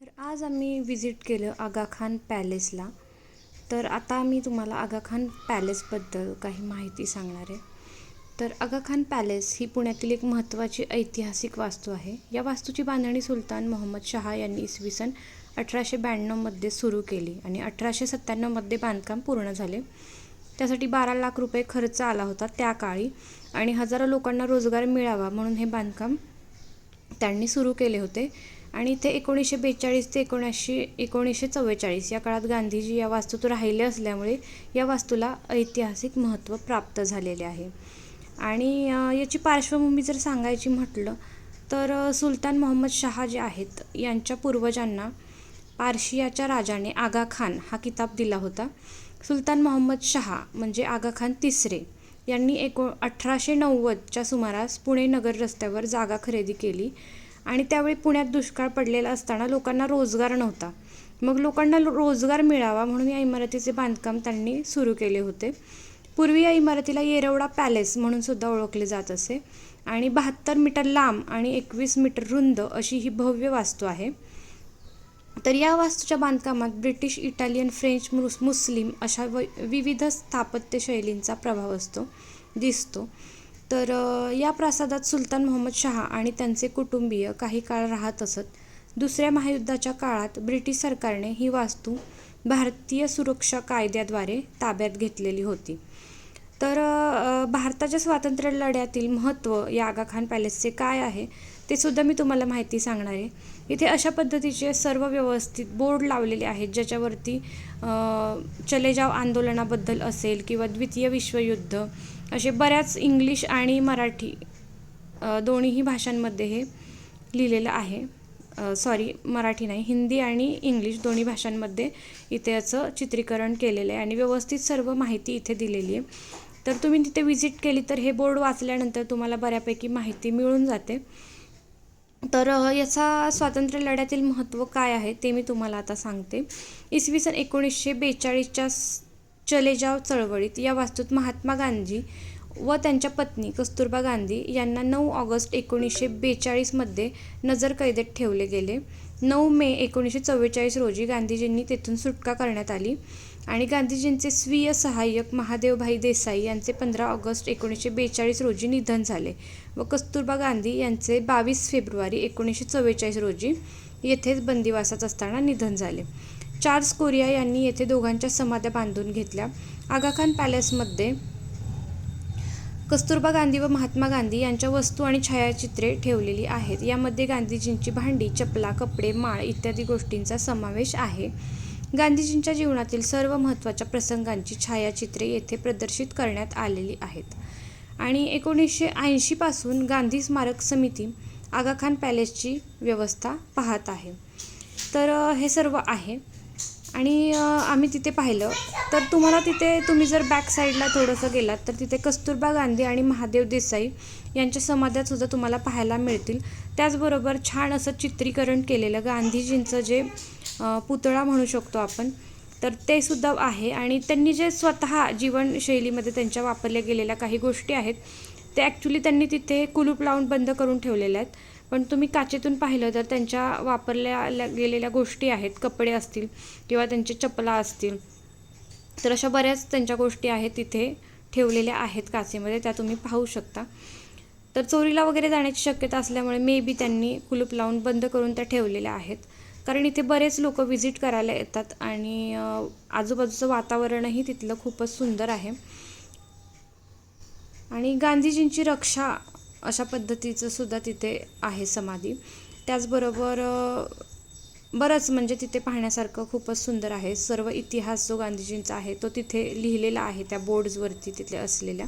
तर आज आम्ही विजिट केलं आगाखान पॅलेसला तर आता मी तुम्हाला आगाखान पॅलेसबद्दल काही माहिती सांगणार आहे. तर आगाखान पॅलेस ही पुण्यातील एक महत्त्वाची ऐतिहासिक वास्तू आहे. या वास्तूची बांधणी सुलतान मोहम्मद शहा यांनी इसवी सन अठराशे ब्याण्णवमध्ये सुरू केली आणि अठराशे सत्त्याण्णवमध्ये बांधकाम पूर्ण झाले. त्यासाठी बारा लाख रुपये खर्च आला होता त्या काळी आणि हजारो लोकांना रोजगार मिळावा म्हणून हे बांधकाम त्यांनी सुरू केले होते. आणि ते एकोणीसशे बेचाळीस ते एकोणीसशे एकोणीसशे चव्वेचाळीस या काळात गांधीजी या वास्तूत राहिले असल्यामुळे या वास्तूला ऐतिहासिक महत्त्व प्राप्त झालेले आहे. आणि याची पार्श्वभूमी जर सांगायची म्हटलं तर सुलतान मोहम्मद शहा जे आहेत यांच्या पूर्वजांना पार्शियाच्या राजाने आगा खान हा किताब दिला होता. सुलतान मोहम्मद शहा म्हणजे आगा खान तिसरे यांनी एको अठराशे नव्वदच्या सुमारास पुणे नगर रस्त्यावर जागा खरेदी केली. आणि त्यावेळी पुण्यात दुष्काळ पडलेला असताना लोकांना रोजगार नव्हता. मग लोकांना लो- रोजगार मिळावा म्हणून या इमारतीचे बांधकाम त्यांनी सुरू केले होते. पूर्वी या इमारतीला येरवडा पॅलेस म्हणून सुद्धा ओळखले जात असे. आणि बहात्तर मीटर लांब आणि एकवीस मीटर रुंद अशी ही भव्य वास्तू आहे. तर या वास्तूच्या बांधकामात ब्रिटिश इटालियन फ्रेंच मुस मुस्लिम अशा व विविध स्थापत्य शैलींचा प्रभाव असतो दिसतो. तर या प्रासादात सुलतान मोहम्मद शहा आणि त्यांचे कुटुंबीय काही काळ राहत असत. दुसऱ्या महायुद्धाच्या काळात ब्रिटिश सरकारने ही वास्तू भारतीय सुरक्षा कायद्याद्वारे ताब्यात घेतलेली होती. तर भारताच्या स्वातंत्र्य लढ्यातील महत्त्व या आगा खान पॅलेसचे काय आहे ते सुद्धा मी तुम्हाला माहिती सांगणार आहे. इथे अशा पद्धतीचे सर्व व्यवस्थित बोर्ड लावलेले आहेत ज्याच्यावरती चले जाव आंदोलनाबद्दल असेल किंवा द्वितीय विश्वयुद्ध असे बऱ्याच इंग्लिश आणि मराठी दोन्हीही भाषांमध्ये हे लिहिलेलं आहे. सॉरी मराठी नाही हिंदी आणि इंग्लिश दोन्ही भाषांमध्ये इथे याचं चित्रीकरण केलेलं आहे आणि व्यवस्थित सर्व माहिती इथे दिलेली आहे. तर तुम्ही तिथे व्हिजिट केली तर हे बोर्ड वाचल्यानंतर तुम्हाला बऱ्यापैकी माहिती मिळून जाते. तर याचा स्वातंत्र्य लढ्यातील महत्त्व काय आहे ते मी तुम्हाला आता सांगते. इसवी सन एकोणीसशे बेचाळीसच्या चले जाव चळवळीत या वास्तूत महात्मा गांधी व त्यांच्या पत्नी कस्तुरबा गांधी यांना नऊ ऑगस्ट एकोणीसशे बेचाळीसमध्ये नजरकैदेत ठेवले गेले. नऊ मे एकोणीसशे चव्वेचाळीस रोजी गांधीजींनी तेथून सुटका करण्यात आली आणि गांधीजींचे स्वीय सहाय्यक महादेवभाई देसाई यांचे पंधरा ऑगस्ट एकोणीसशे बेचाळीस रोजी निधन झाले व कस्तुरबा गांधी यांचे बावीस फेब्रुवारी एकोणीसशे चव्वेचाळीस रोजी येथेच बंदिवासात असताना निधन झाले. चार्ल्स कोरिया यांनी येथे दोघांच्या समाध्या बांधून घेतल्या. आगाखान पॅलेसमध्ये कस्तुरबा गांधी व महात्मा गांधी यांच्या वस्तू आणि छायाचित्रे ठेवलेली आहेत. यामध्ये गांधीजींची भांडी चपला कपडे माळ इत्यादी गोष्टींचा समावेश आहे. गांधीजींच्या जीवनातील सर्व महत्त्वाच्या प्रसंगांची छायाचित्रे येथे प्रदर्शित करण्यात आलेली आहेत. आणि एकोणीसशे ऐंशीपासून गांधी स्मारक समिती आगाखान पॅलेसची व्यवस्था पाहत आहे. तर हे सर्व आहे. आणि आम्ही तिथे पाहिलं. तर तुम्हाला तिथे तुम्ही जर बॅक साईडला थोडंसं गेलात तर तिथे कस्तुरबा गांधी आणि महादेव देसाई यांच्या समाध्यात सुद्धा तुम्हाला पाहायला मिळतील. त्याचबरोबर छान असं चित्रीकरण केलेलं गांधीजींचं जे पुतळा म्हणू शकतो आपण तर ते सुद्धा आहे. आणि त्यांनी जे स्वतः जीवनशैलीमध्ये त्यांच्या वापरल्या गेलेल्या काही गोष्टी आहेत ते ॲक्च्युली त्यांनी तिथे कुलूप लावून बंद करून ठेवलेल्या आहेत. पण तुम्ही काचेतून पाहिलं तर त्यांच्या वापरल्या गेलेल्या गोष्टी आहेत. कपडे असतील किंवा त्यांचे चपला असतील. तर अशा बऱ्याच त्यांच्या गोष्टी आहेत तिथे ठेवलेल्या आहेत काचेमध्ये. त्या तुम्ही पाहू शकता. तर चोरीला वगैरे जाण्याची शक्यता असल्यामुळे मे बी त्यांनी कुलूप लावून बंद करून त्या ठेवलेल्या आहेत. कारण इथे बरेच लोक व्हिजिट करायला येतात आणि आजूबाजूचं वातावरणही तिथलं खूपच सुंदर आहे. आणि गांधीजींची रक्षा अशा पद्धतीचं सुद्धा तिथे आहे समाधी. त्याचबरोबर बरंच म्हणजे तिथे पाहण्यासारखं खूपच सुंदर आहे. सर्व इतिहास जो गांधीजींचा आहे तो तिथे लिहिलेला आहे त्या बोर्ड्सवरती तिथले असलेल्या.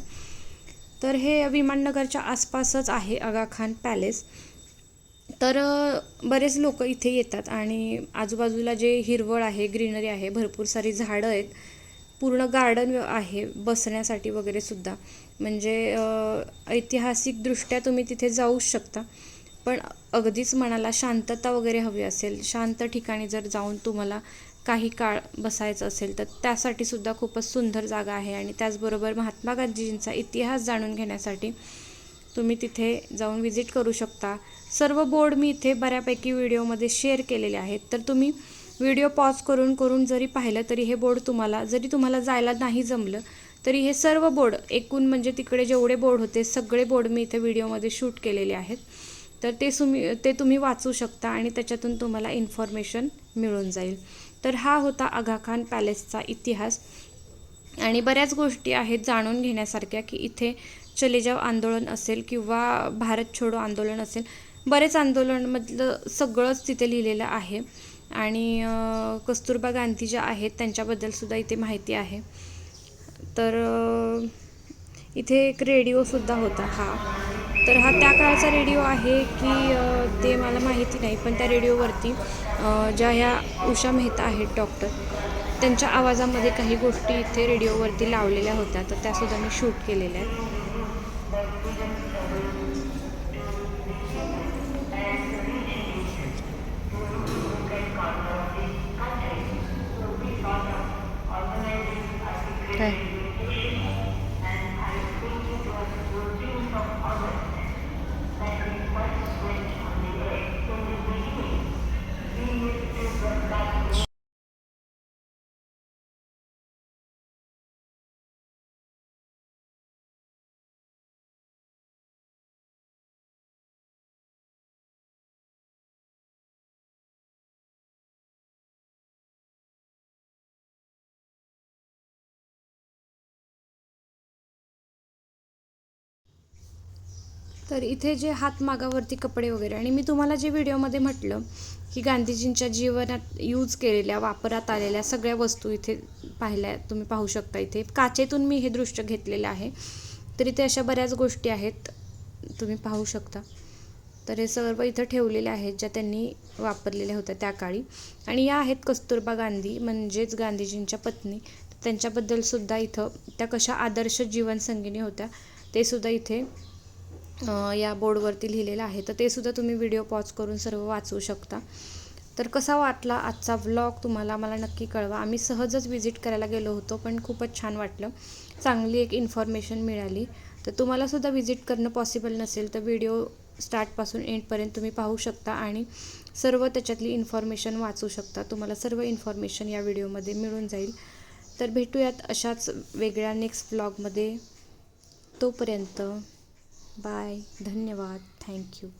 तर हे विमाननगरच्या आसपासच आहे आगाखान पॅलेस. तर बरेच लोक इथे येतात आणि आजूबाजूला जे हिरवळ आहे ग्रीनरी आहे भरपूर सारी झाडं आहेत. पूर्ण गार्डन आहे बसण्यासाठी वगैरे सुद्धा. म्हणजे ऐतिहासिकदृष्ट्या तुम्ही तिथे जाऊच शकता. पण अगदीच मनाला शांतता वगैरे हवी असेल शांत ठिकाणी जर जाऊन तुम्हाला काही काळ बसायचं असेल तर त्यासाठी सुद्धा खूपच सुंदर जागा आहे. आणि त्याचबरोबर महात्मा गांधीजींचा इतिहास जाणून घेण्यासाठी तुम्ही तिथे जाऊन विजिट करू शकता. सर्व बोर्ड मी इथे बऱ्यापैकी व्हिडिओमध्ये शेअर केलेले आहेत. तर तुम्ही व्हिडिओ पॉज करून करून जरी पाहिलं तरी हे बोर्ड तुम्हाला जरी तुम्हाला जायला नाही जमलं तरी हे सर्व बोर्ड एकूण म्हणजे तिकडे जेवढे बोर्ड होते सगळे बोर्ड मी इथे व्हिडिओमध्ये शूट केलेले आहेत. तर ते तुम्ही ते तुम्ही वाचू शकता आणि त्याच्यातून तुम्हाला इन्फॉर्मेशन मिळून जाईल. तर हा होता आगाखान पॅलेसचा इतिहास. आणि बऱ्याच गोष्टी आहेत जाणून घेण्यासारख्या की इथे चले जाव आंदोलन असेल किंवा भारत छोडो आंदोलन असेल बरेच आंदोलनमधलं सगळंच तिथे लिहिलेलं आहे. आणि कस्तुरबा गांधी ज्या आहेत त्यांच्याबद्दलसुद्धा इथे माहिती आहे. तर इथे एक रेडिओसुद्धा होता हा. तर हा त्या काळाचा रेडिओ आहे की ते मला माहिती नाही पण त्या रेडिओवरती ज्या ह्या उषा मेहता आहेत डॉक्टर त्यांच्या आवाजामध्ये काही गोष्टी इथे रेडिओवरती लावलेल्या होत्या. तर त्यासुद्धा मी शूट केलेल्या आहेत. काय तर इथे जे हातमागावरती कपडे वगैरे आणि मी तुम्हाला जे व्हिडिओमध्ये म्हटलं की गांधीजींच्या जीवनात यूज केलेल्या वापरात आलेल्या सगळ्या वस्तू इथे पाहिल्या तुम्ही पाहू शकता इथे. काचेतून मी हे दृश्य घेतलेलं आहे. तर इथे अशा बऱ्याच गोष्टी आहेत तुम्ही पाहू शकता. तर हे सर्व इथं ठेवलेले आहेत ज्या त्यांनी वापरलेल्या होत्या त्या काळी. आणि या आहेत कस्तुरबा गांधी म्हणजेच गांधीजींच्या पत्नी. त्यांच्याबद्दलसुद्धा इथं त्या कशा आदर्श जीवनसंगिनी होत्या ते सुद्धा इथे या बोर्डवरती लिहिलेलं आहे. तर ते सुद्धा तुम्ही व्हिडिओ पॉज करून सर्व वाचू शकता. तर कसा वाटला आजचा व्लॉग तुम्हाला? मला नक्की कळवा. आम्ही सहजच विजिट करायला गेलो होतो पण खूपच छान वाटलं. चांगली एक इन्फॉर्मेशन मिळाली. तर तुम्हालासुद्धा व्हिजिट करणं पॉसिबल नसेल तर व्हिडिओ स्टार्टपासून एंडपर्यंत तुम्ही पाहू शकता आणि सर्व त्याच्यातली इन्फॉर्मेशन वाचू शकता. तुम्हाला सर्व इन्फॉर्मेशन या व्हिडिओमध्ये मिळून जाईल. तर भेटूयात अशाच वेगळ्या नेक्स्ट व्लॉगमध्ये तोपर्यंत बाय. धन्यवाद. थँक्यू